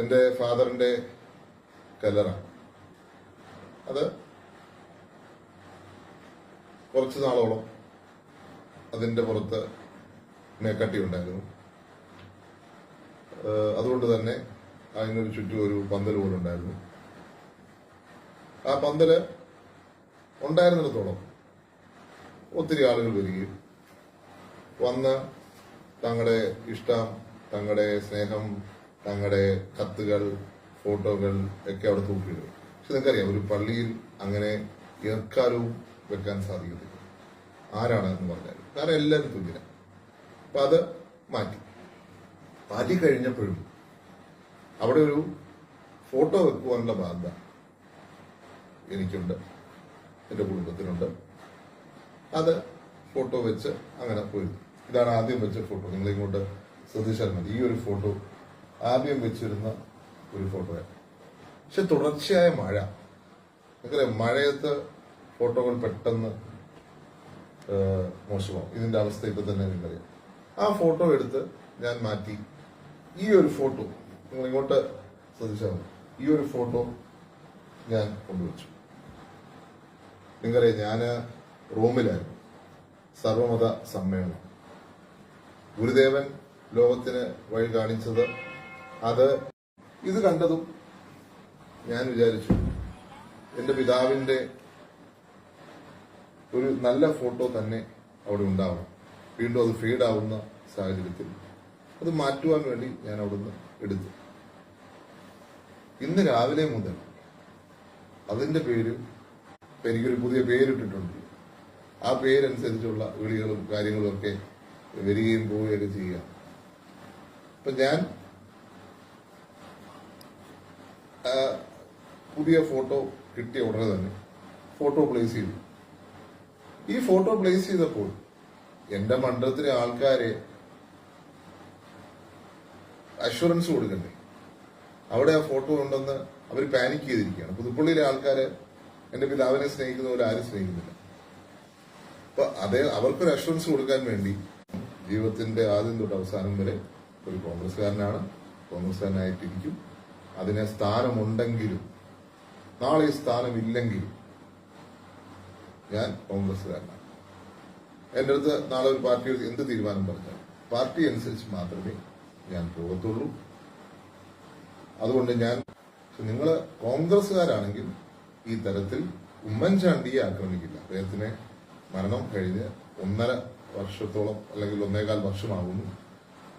എന്റെ ഫാദറിന്റെ കല്ലറ. അത് കുറച്ച് നാളോളം അതിന്റെ പുറത്ത് മേക്കട്ടി ഉണ്ടായിരുന്നു അതുകൊണ്ട് തന്നെ അതിനൊരു ചുറ്റും ഒരു പന്തൽ പോലെ ഉണ്ടായിരുന്നു. ആ പന്തൽ ഉണ്ടായിരുന്നിടത്തോളം ഒത്തിരി ആളുകൾ വരികയും വന്ന് തങ്ങളുടെ ഇഷ്ടം തങ്ങളുടെ സ്നേഹം തങ്ങളുടെ കത്തുകൾ ഫോട്ടോകൾ ഒക്കെ അവിടെ തൂക്കിയിടും. പക്ഷെ നിങ്ങൾക്കറിയാം ഒരു പള്ളിയിൽ അങ്ങനെ ഏർക്കാലവും വെക്കാൻ സാധിക്കത്തില്ല. ആരാണ് എന്ന് പറഞ്ഞാൽ കാരണം എല്ലാവരും തുല്യ അപ്പൊ അത് മാറ്റി. മാറ്റി കഴിഞ്ഞപ്പോഴും അവിടെ ഒരു ഫോട്ടോ വെക്കുവാനുള്ള ബാധ്യത എനിക്കുണ്ട്. എന്റെ കുടുംബത്തിനുണ്ട്. അത് ഫോട്ടോ വെച്ച് അങ്ങനെ പോയി ഇതാണ് ആദ്യം വെച്ച ഫോട്ടോ. നിങ്ങളിങ്ങോട്ട് ശ്രദ്ധിച്ചാൽ മതി. ഈ ഒരു ഫോട്ടോ ആദ്യം വെച്ചിരുന്ന ഒരു ഫോട്ടോയാണ് പക്ഷെ തുടർച്ചയായ മഴ. നിങ്ങൾക്കറിയാം മഴയത്ത് ഫോട്ടോകൾ പെട്ടെന്ന് മോശമാവും. ഇതിന്റെ അവസ്ഥ ഇപ്പൊ തന്നെ നിങ്ങൾക്കറിയാം ആ ഫോട്ടോ എടുത്ത് ഞാൻ മാറ്റി. ഈ ഒരു ഫോട്ടോ നിങ്ങൾ ഇങ്ങോട്ട് ശ്രദ്ധിച്ചാൽ ഈ ഒരു ഫോട്ടോ ഞാൻ കൊണ്ടുവച്ചു. നിങ്ങൾക്കറിയാം ഞാൻ റോമിലായിരുന്നു. സർവമത സമ്മേളനം. ഗുരുദേവൻ ലോകത്തിന് വഴി കാണിച്ചത് അത് ഇത് കണ്ടതും ഞാൻ വിചാരിച്ചു എന്റെ പിതാവിന്റെ ഒരു നല്ല ഫോട്ടോ തന്നെ അവിടെ ഉണ്ടാവണം. വീണ്ടും അത് ഫീഡ് ആവുന്ന സാഹചര്യത്തിൽ അത് മാറ്റുവാൻ വേണ്ടി ഞാൻ അവിടുന്ന് എടുത്തു. ഇന്ന് രാവിലെ മുതൽ അതിന്റെ പേര് എനിക്കൊരു പുതിയ പേരിട്ടിട്ടുണ്ട്. ആ പേരനുസരിച്ചുള്ള വിളികളും കാര്യങ്ങളും ഒക്കെ വരികയും പോവുകയൊക്കെ ചെയ്യുക അപ്പൊ ഞാൻ ആ, പുതിയ ഫോട്ടോ കിട്ടിയ ഉടനെ തന്നെ ഫോട്ടോ പ്ലേസ് ചെയ്തു. ഈ ഫോട്ടോ പ്ലേസ് ചെയ്തപ്പോൾ എന്റെ മണ്ഡലത്തിലെ ആൾക്കാരെ അഷുറൻസ് കൊടുക്കണ്ടേ? അവിടെ ആ ഫോട്ടോ ഉണ്ടെന്ന് അവർ പാനിക് ചെയ്തിരിക്കുകയാണ്. പുതുപ്പള്ളിയിലെ ആൾക്കാര് എന്റെ പിതാവിനെ സ്നേഹിക്കുന്ന പോലെ ആരും സ്നേഹിക്കുന്നില്ല. അപ്പൊ അതേ അവർക്കൊരു അഷുറൻസ് കൊടുക്കാൻ വേണ്ടി ജീവിതത്തിന്റെ ആദ്യം തൊട്ട് അവസാനം വരെ ഒരു കോൺഗ്രസ്സുകാരനാണ്. കോൺഗ്രസ്സുകാരനായിട്ടിരിക്കും. അതിന് സ്ഥാനമുണ്ടെങ്കിലും നാളെ ഈ സ്ഥാനമില്ലെങ്കിലും ഞാൻ കോൺഗ്രസ്സുകാരനാണ് എന്റെ അടുത്ത് നാളെ ഒരു പാർട്ടി എന്ത് തീരുമാനം പറഞ്ഞാൽ പാർട്ടി അനുസരിച്ച് മാത്രമേ ഞാൻ പോകത്തുള്ളൂ. അതുകൊണ്ട് ഞാൻ നിങ്ങൾ കോൺഗ്രസ്സുകാരാണെങ്കിൽ ഈ തരത്തിൽ ഉമ്മൻചാണ്ടിയെ ആക്രമിക്കില്ല. അദ്ദേഹത്തിന് മരണം കഴിഞ്ഞ് ഒന്നര വർഷത്തോളം അല്ലെങ്കിൽ ഒന്നേകാൽ വർഷമാകുന്നു.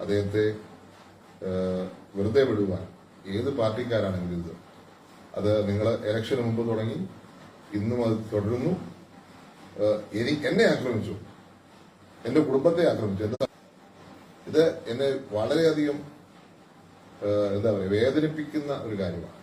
അദ്ദേഹത്തെ വെറുതെ വിടുവാൻ ഏത് പാർട്ടിക്കാരാണെങ്കിലും ഇത്. അത് നിങ്ങൾ ഇലക്ഷന് മുമ്പ് തുടങ്ങി ഇന്നും അത് തുടരുന്നു. എന്നെ ആക്രമിച്ചു. എന്റെ കുടുംബത്തെ ആക്രമിച്ചു. എന്താ? ഇത് എന്നെ വളരെയധികം എന്താ പറയുക വേദനിപ്പിക്കുന്ന ഒരു കാര്യമാണ്.